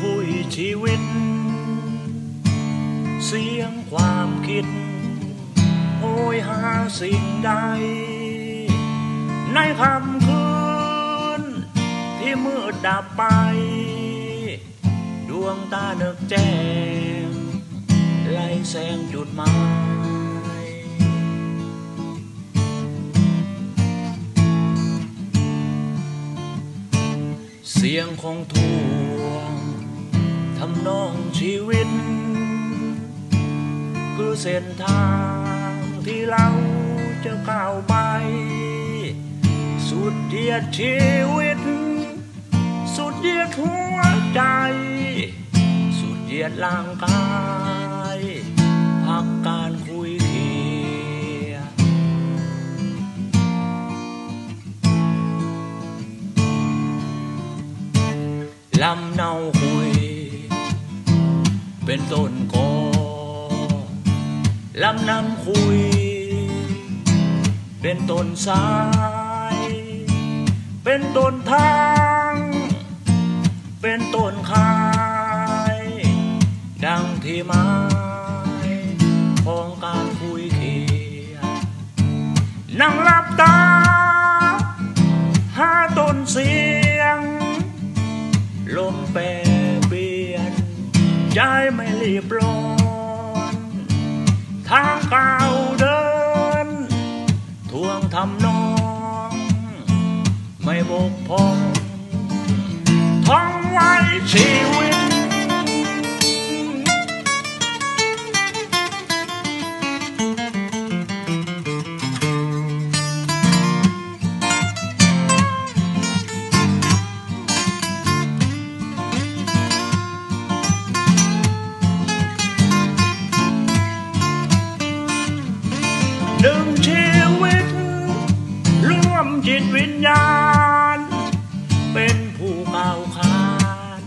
คุยชีวิต เสียงความคิด โหยหาสิ่งใด ในคำคืน ที่มืดดับไป ดวงตาเนึกแจ้งไล่แสงจุดหมายเสียงของทวง ทำนองชีวิต คือเส้นทางที่เราจะก้าวไป สุดเดียดชีวิต สุดเดียดหัวใจ สุดเดียดร่างกาย พักการคุยเคียลำเนาคุย เป็นต้นกอลำนำคุย เป็นต้นสาย เป็นต้นทาง เป็นต้นคาย ดังที่มา ใจไม่รีบร้อนทางเก่าเดิน ทวงทำนอง ไม่บกพร่องท้องไว้ชีวิต วมจิตวิญญาณ เป็นผู้ก้าวขาน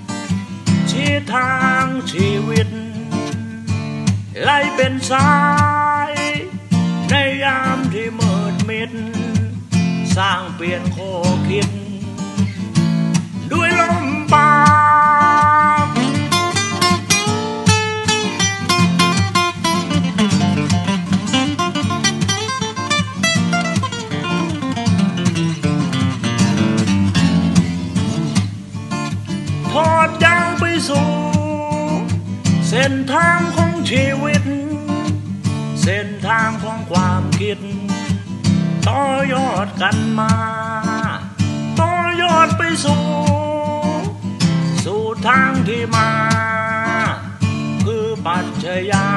ชี้ทางชีวิต ไล่เป็นสาย ในยามที่มืดมิด สร้างเปลี่ยนโคคิด ด้วยลมป สู่ เส้นทางของชีวิต เส้นทางของความคิด ต่อยอดกันมา ต่อยอดไปสู่ สู่ทางที่มา คือปัจจัยา